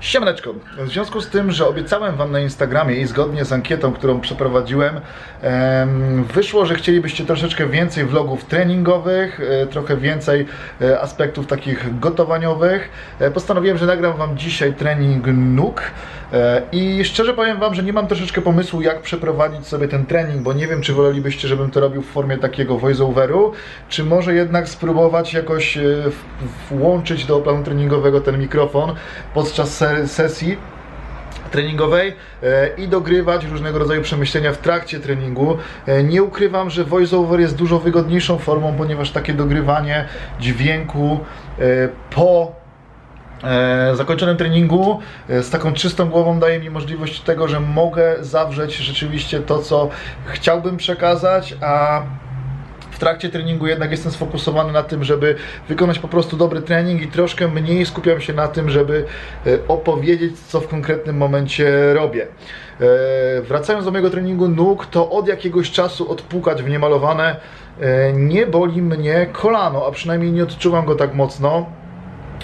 Siemaneczko, w związku z tym, że obiecałem Wam na Instagramie i zgodnie z ankietą, którą przeprowadziłem, em, wyszło, że chcielibyście troszeczkę więcej vlogów treningowych, e, trochę więcej e, aspektów takich gotowaniowych. E, Postanowiłem, że nagram Wam dzisiaj trening nóg i szczerze powiem Wam, że nie mam troszeczkę pomysłu, jak przeprowadzić sobie ten trening, bo nie wiem, czy wolelibyście, żebym to robił w formie takiego voiceoveru, czy może jednak spróbować jakoś włączyć do planu treningowego ten mikrofon podczas sesji treningowej e, i dogrywać różnego rodzaju przemyślenia w trakcie treningu. E, Nie ukrywam, że voiceover jest dużo wygodniejszą formą, ponieważ takie dogrywanie dźwięku e, po zakończonym treningu z taką czystą głową daje mi możliwość tego, że mogę zawrzeć rzeczywiście to, co chciałbym przekazać, a w trakcie treningu jednak jestem sfokusowany na tym, żeby wykonać po prostu dobry trening i troszkę mniej skupiam się na tym, żeby e, opowiedzieć, co w konkretnym momencie robię. E, Wracając do mojego treningu nóg, to od jakiegoś czasu odpukać w niemalowane e, nie boli mnie kolano, a przynajmniej nie odczuwam go tak mocno.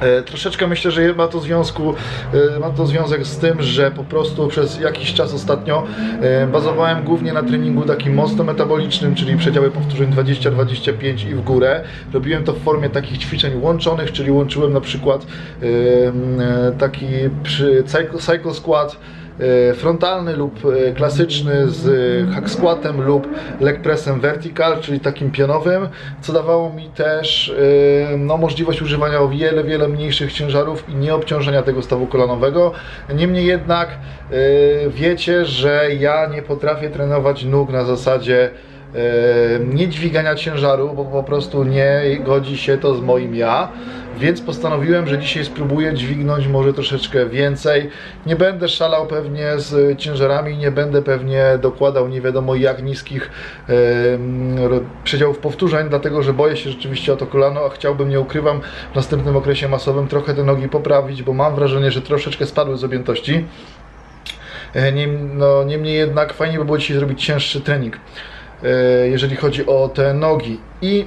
E, Troszeczkę myślę, że ma to, związku, e, ma to związek z tym, że po prostu przez jakiś czas ostatnio e, bazowałem głównie na treningu takim mocno metabolicznym, czyli przedziały powtórzeń 20-25 i w górę. Robiłem to w formie takich ćwiczeń łączonych, czyli łączyłem na przykład taki cycle, squat frontalny lub e, klasyczny z e, hack squatem lub leg pressem vertical, czyli takim pionowym, co dawało mi też e, no, możliwość używania o wiele, wiele mniejszych ciężarów i nie obciążenia tego stawu kolanowego. Niemniej jednak e, wiecie, że ja nie potrafię trenować nóg na zasadzie e, nie dźwigania ciężaru, bo po prostu nie godzi się to z moim ja. Więc postanowiłem, że dzisiaj spróbuję dźwignąć może troszeczkę więcej. Nie będę szalał pewnie z ciężarami, nie będę pewnie dokładał nie wiadomo jak niskich ro- przedziałów powtórzeń, dlatego że boję się rzeczywiście o to kolano, a chciałbym, nie ukrywam, w następnym okresie masowym trochę te nogi poprawić, bo mam wrażenie, że troszeczkę spadły z objętości. E, no, niemniej jednak fajnie by było dzisiaj zrobić cięższy trening, jeżeli chodzi o te nogi. I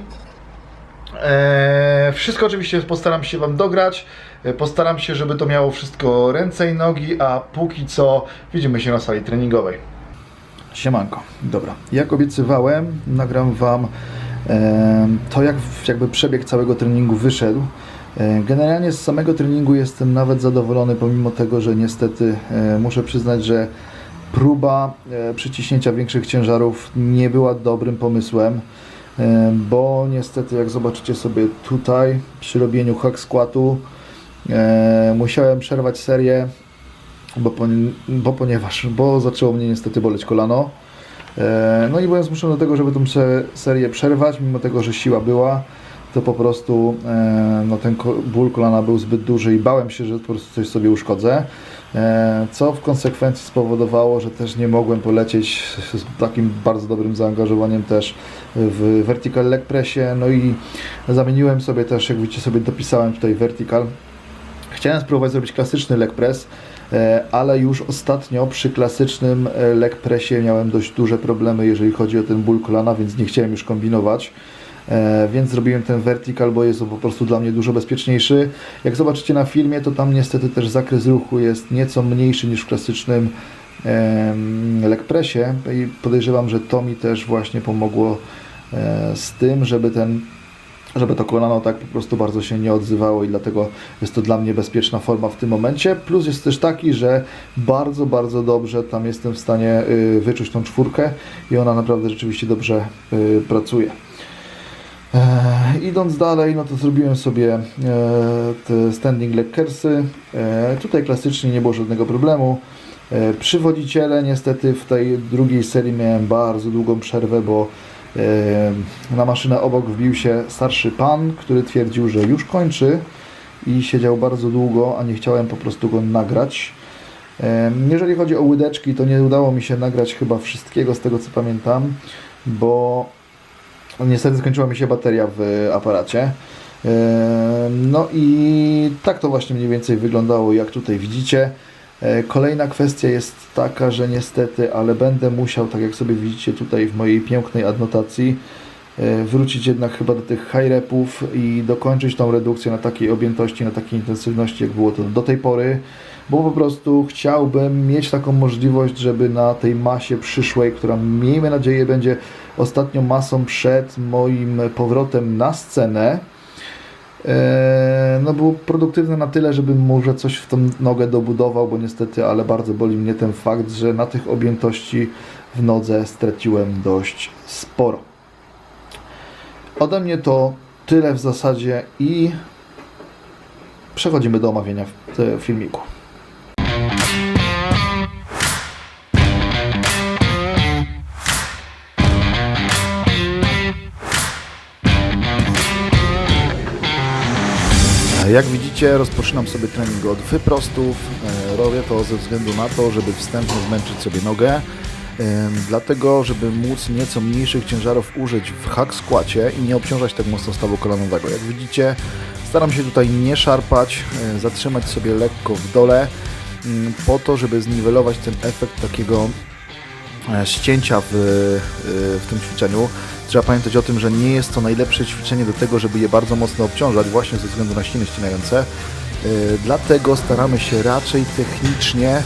e, wszystko oczywiście postaram się Wam dograć. E, Postaram się, żeby to miało wszystko ręce i nogi, a póki co widzimy się na sali treningowej. Siemanko. Dobra, jak obiecywałem, nagram Wam e, to, jak jakby przebieg całego treningu wyszedł. E, Generalnie z samego treningu jestem nawet zadowolony, pomimo tego, że niestety e, muszę przyznać, że próba e, przyciśnięcia większych ciężarów nie była dobrym pomysłem, e, bo niestety, jak zobaczycie sobie tutaj, przy robieniu hack squatu, e, musiałem przerwać serię bo, poni- bo ponieważ, bo zaczęło mnie niestety boleć kolano. No i byłem zmuszony do tego, żeby tą se- serię przerwać, mimo tego, że siła była, to po prostu no, ten ból kolana był zbyt duży i bałem się, że po prostu coś sobie uszkodzę. E, Co w konsekwencji spowodowało, że też nie mogłem polecieć z takim bardzo dobrym zaangażowaniem też w vertical leg pressie. No i zamieniłem sobie też, jak widzicie sobie dopisałem tutaj vertical. Chciałem spróbować zrobić klasyczny leg press, e, ale już ostatnio przy klasycznym e, leg pressie miałem dość duże problemy, jeżeli chodzi o ten ból kolana, więc nie chciałem już kombinować. E, Więc zrobiłem ten vertical, bo jest to po prostu dla mnie dużo bezpieczniejszy. Jak zobaczycie na filmie, to tam niestety też zakres ruchu jest nieco mniejszy niż w klasycznym em, leg pressie i podejrzewam, że to mi też właśnie pomogło e, z tym, żeby ten żeby to kolano tak po prostu bardzo się nie odzywało i dlatego jest to dla mnie bezpieczna forma w tym momencie. Plus jest też taki, że bardzo, bardzo dobrze tam jestem w stanie y, wyczuć tą czwórkę i ona naprawdę rzeczywiście dobrze y, pracuje. E, idąc dalej, no to zrobiłem sobie e, te standing leg. E, tutaj klasycznie nie było żadnego problemu. E, przywodziciele niestety w tej drugiej serii miałem bardzo długą przerwę, bo e, na maszynę obok wbił się starszy pan, który twierdził, że już kończy i siedział bardzo długo, a nie chciałem po prostu go nagrać. E, Jeżeli chodzi o łydeczki, to nie udało mi się nagrać chyba wszystkiego z tego co pamiętam, bo niestety skończyła mi się bateria w aparacie. E, No i tak to właśnie mniej więcej wyglądało, jak tutaj widzicie. E, Kolejna kwestia jest taka, że niestety, ale będę musiał, tak jak sobie widzicie tutaj w mojej pięknej adnotacji, e, wrócić jednak chyba do tych high repów i dokończyć tą redukcję na takiej objętości, na takiej intensywności, jak było to do tej pory. Bo po prostu chciałbym mieć taką możliwość, żeby na tej masie przyszłej, która miejmy nadzieję będzie ostatnią masą przed moim powrotem na scenę, e, no był produktywny na tyle, żebym może coś w tą nogę dobudował, bo niestety, ale bardzo boli mnie ten fakt, że na tych objętości w nodze straciłem dość sporo. Ode mnie to tyle w zasadzie i przechodzimy do omawiania filmiku. Jak widzicie, rozpoczynam sobie trening od wyprostów. E, Robię to ze względu na to, żeby wstępnie zmęczyć sobie nogę. E, Dlatego, żeby móc nieco mniejszych ciężarów użyć w hack skłacie i nie obciążać tak mocno stawu kolanowego. Jak widzicie, staram się tutaj nie szarpać, e, zatrzymać sobie lekko w dole, mm, po to, żeby zniwelować ten efekt takiego ścięcia w, w tym ćwiczeniu. Trzeba pamiętać o tym, że nie jest to najlepsze ćwiczenie do tego, żeby je bardzo mocno obciążać, właśnie ze względu na ściny ścinające. E, Dlatego staramy się raczej technicznie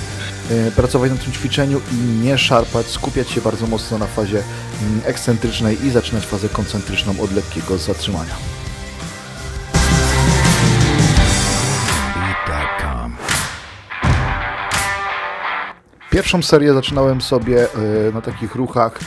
e, pracować na tym ćwiczeniu i nie szarpać, skupiać się bardzo mocno na fazie mm, ekscentrycznej i zaczynać fazę koncentryczną od lekkiego zatrzymania. Pierwszą serię zaczynałem sobie e, na takich ruchach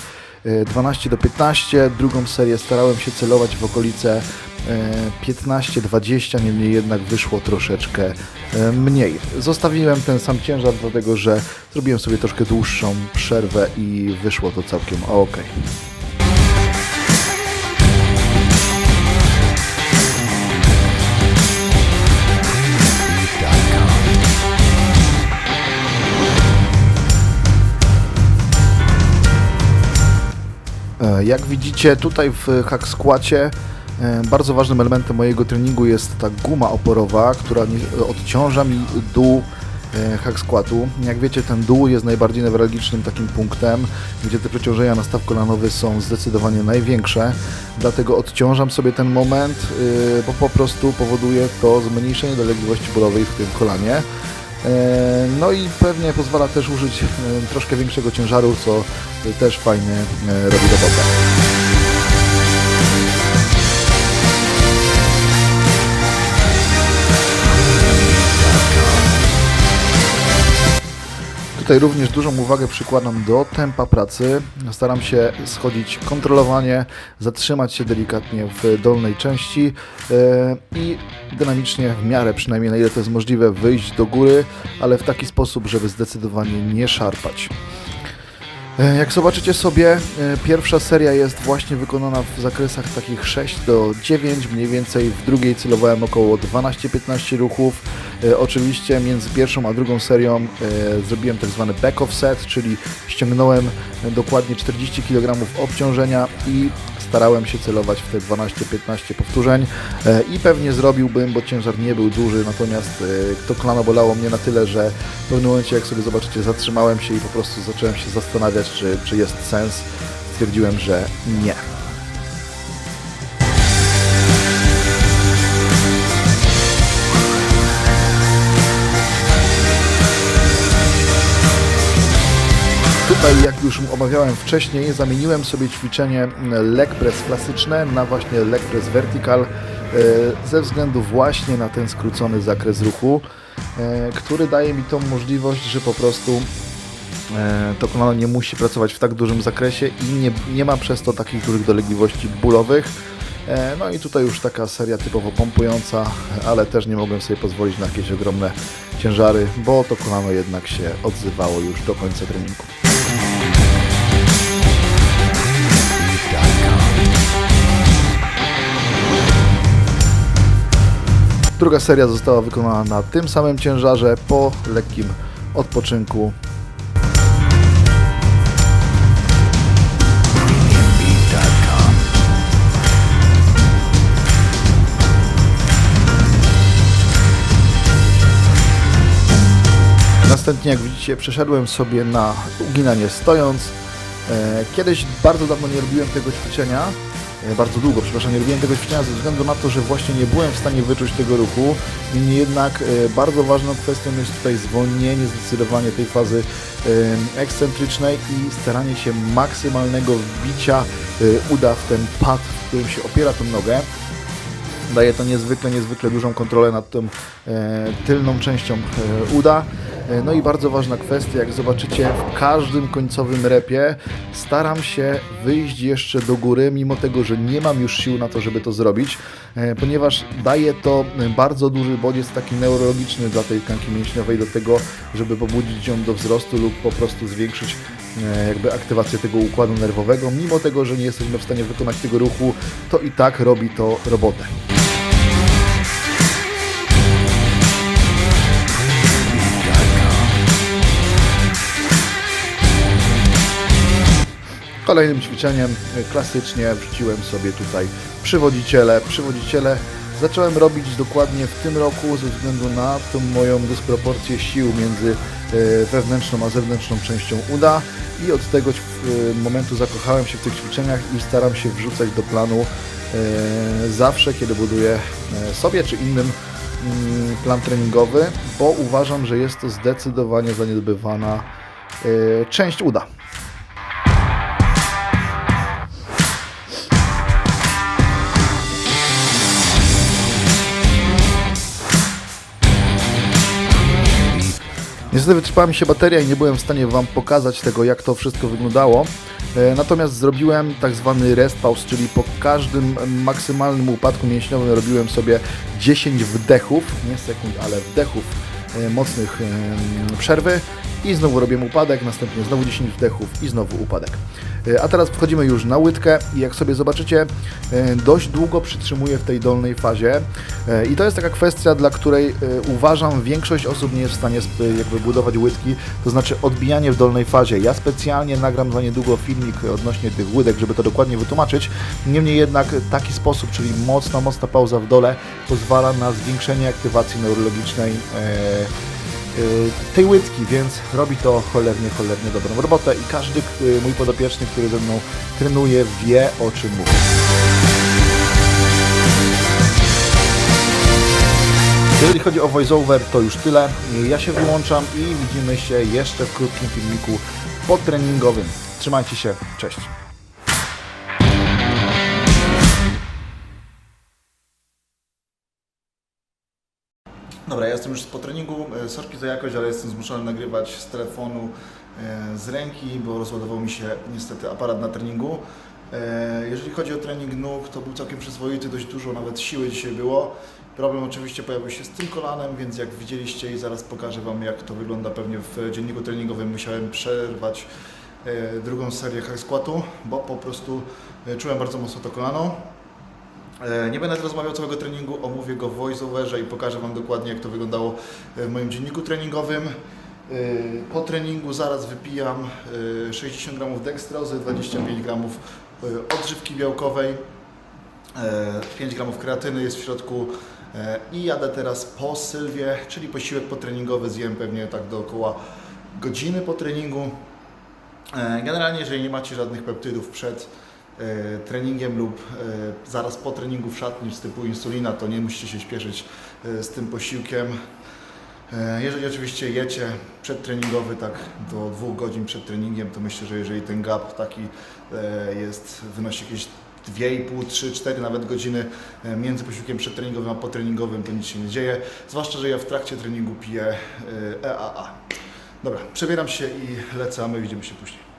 12 do 15, drugą serię starałem się celować w okolice e, 15-20, niemniej jednak wyszło troszeczkę e, mniej. Zostawiłem ten sam ciężar, dlatego że zrobiłem sobie troszkę dłuższą przerwę i wyszło to całkiem ok. Jak widzicie tutaj w hack skłacie e, bardzo ważnym elementem mojego treningu jest ta guma oporowa, która odciąża mi dół e, hack składu. Jak wiecie ten dół jest najbardziej newralgicznym takim punktem, gdzie te przeciążenia na staw kolanowy są zdecydowanie największe. Dlatego odciążam sobie ten moment, bo po prostu powoduje to zmniejszenie dolegliwości bólowej w tym kolanie. E, No i pewnie pozwala też użyć e, troszkę większego ciężaru, co też fajnie e, robi robotę. Tutaj również dużą uwagę przykładam do tempa pracy. Staram się schodzić kontrolowanie, zatrzymać się delikatnie w dolnej części e, i dynamicznie, w miarę przynajmniej na ile to jest możliwe, wyjść do góry, ale w taki sposób, żeby zdecydowanie nie szarpać. E, Jak zobaczycie sobie, e, pierwsza seria jest właśnie wykonana w zakresach takich 6 do 9, mniej więcej w drugiej celowałem około 12-15 ruchów. E, Oczywiście między pierwszą a drugą serią zrobiłem tak zwany back offset, czyli ściągnąłem dokładnie 40 kg obciążenia i starałem się celować w te 12-15 powtórzeń e, i pewnie zrobiłbym, bo ciężar nie był duży, natomiast e, to kolano bolało mnie na tyle, że w pewnym momencie, jak sobie zobaczycie, zatrzymałem się i po prostu zacząłem się zastanawiać, czy, czy jest sens. Stwierdziłem, że nie. Tutaj, jak już omawiałem wcześniej, zamieniłem sobie ćwiczenie leg press klasyczne na właśnie leg press vertical e, ze względu właśnie na ten skrócony zakres ruchu, e, który daje mi tą możliwość, że po prostu e, to kolano nie musi pracować w tak dużym zakresie i nie, nie ma przez to takich dużych dolegliwości bólowych. No i tutaj już taka seria typowo pompująca, ale też nie mogłem sobie pozwolić na jakieś ogromne ciężary, bo to kolano jednak się odzywało już do końca treningu. Druga seria została wykonana na tym samym ciężarze po lekkim odpoczynku. Następnie, jak widzicie, przeszedłem sobie na uginanie stojąc. E, Kiedyś bardzo dawno nie robiłem tego ćwiczenia, bardzo długo, przepraszam, nie robiłem tego ćwiczenia ze względu na to, że właśnie nie byłem w stanie wyczuć tego ruchu. Niemniej jednak e, bardzo ważną kwestią jest tutaj zwolnienie zdecydowanie tej fazy e, ekscentrycznej i staranie się maksymalnego wbicia e, uda w ten pad, w którym się opiera tą nogę. Daje to niezwykle, niezwykle dużą kontrolę nad tą e, tylną częścią e, uda. E, No i bardzo ważna kwestia, jak zobaczycie w każdym końcowym repie staram się wyjść jeszcze do góry, mimo tego, że nie mam już sił na to, żeby to zrobić, e, ponieważ daje to bardzo duży bodziec taki neurologiczny dla tej tkanki mięśniowej do tego, żeby pobudzić ją do wzrostu lub po prostu zwiększyć e, jakby aktywację tego układu nerwowego. Mimo tego, że nie jesteśmy w stanie wykonać tego ruchu, to i tak robi to robotę. Kolejnym ćwiczeniem klasycznie wrzuciłem sobie tutaj przywodziciele. Przywodziciele zacząłem robić dokładnie w tym roku ze względu na tą moją dysproporcję sił między e, wewnętrzną a zewnętrzną częścią uda i od tego e, momentu zakochałem się w tych ćwiczeniach i staram się wrzucać do planu e, zawsze, kiedy buduję sobie czy innym mm, plan treningowy, bo uważam, że jest to zdecydowanie zaniedbywana część uda. Niestety wytrzymała mi się bateria i nie byłem w stanie Wam pokazać tego, jak to wszystko wyglądało. E, Natomiast zrobiłem tak zwany rest pause, czyli po każdym maksymalnym upadku mięśniowym robiłem sobie 10 wdechów, nie sekund, ale wdechów e, mocnych przerwy i znowu robię upadek, następnie znowu 10 wdechów i znowu upadek. E, A teraz wchodzimy już na łydkę i jak sobie zobaczycie, e, dość długo przytrzymuję w tej dolnej fazie E, i to jest taka kwestia, dla której uważam większość osób nie jest w stanie jakby budować łydki, to znaczy odbijanie w dolnej fazie. Ja specjalnie nagram za niedługo filmik odnośnie tych łydek, żeby to dokładnie wytłumaczyć. Niemniej jednak taki sposób, czyli mocna, mocna pauza w dole pozwala na zwiększenie aktywacji neurologicznej tej łydki, więc robi to cholernie, cholernie dobrą robotę i każdy e, mój podopieczny, który ze mną trenuje, wie o czym mówię. Jeżeli chodzi o voiceover, to już tyle. Ja się wyłączam i widzimy się jeszcze w krótkim filmiku podtreningowym. Trzymajcie się, cześć. Dobra, ja jestem już po treningu. E, Sorki za jakość, ale jestem zmuszony nagrywać z telefonu, e, z ręki, bo rozładował mi się niestety aparat na treningu. E, Jeżeli chodzi o trening nóg, to był całkiem przyzwoity, dość dużo nawet siły dzisiaj było. Problem oczywiście pojawił się z tym kolanem, więc jak widzieliście i zaraz pokażę Wam jak to wygląda pewnie w dzienniku treningowym, musiałem przerwać drugą serię high squatu, bo po prostu czułem bardzo mocno to kolano. E, Nie będę teraz rozmawiał całego treningu, omówię go w voiceoverze i pokażę Wam dokładnie jak to wyglądało e, w moim dzienniku treningowym. E, Po treningu zaraz wypijam e, 60 gramów dekstrozy, 25 gramów e, odżywki białkowej, e, 5 gramów kreatyny jest w środku i jadę teraz po sylwie, czyli posiłek potreningowy zjem pewnie tak dookoła godziny po treningu. Generalnie, jeżeli nie macie żadnych peptydów przed treningiem lub e, zaraz po treningu w szatni z typu insulina, to nie musicie się śpieszyć e, z tym posiłkiem. E, Jeżeli oczywiście jecie przedtreningowy, tak do dwóch godzin przed treningiem, to myślę, że jeżeli ten gap taki e, jest, wynosi jakieś 2,5, 3, 4 nawet godziny e, między posiłkiem przedtreningowym a potreningowym, to nic się nie dzieje. Zwłaszcza, że ja w trakcie treningu piję e, EAA. Dobra, przebieram się i lecę, a my widzimy się później.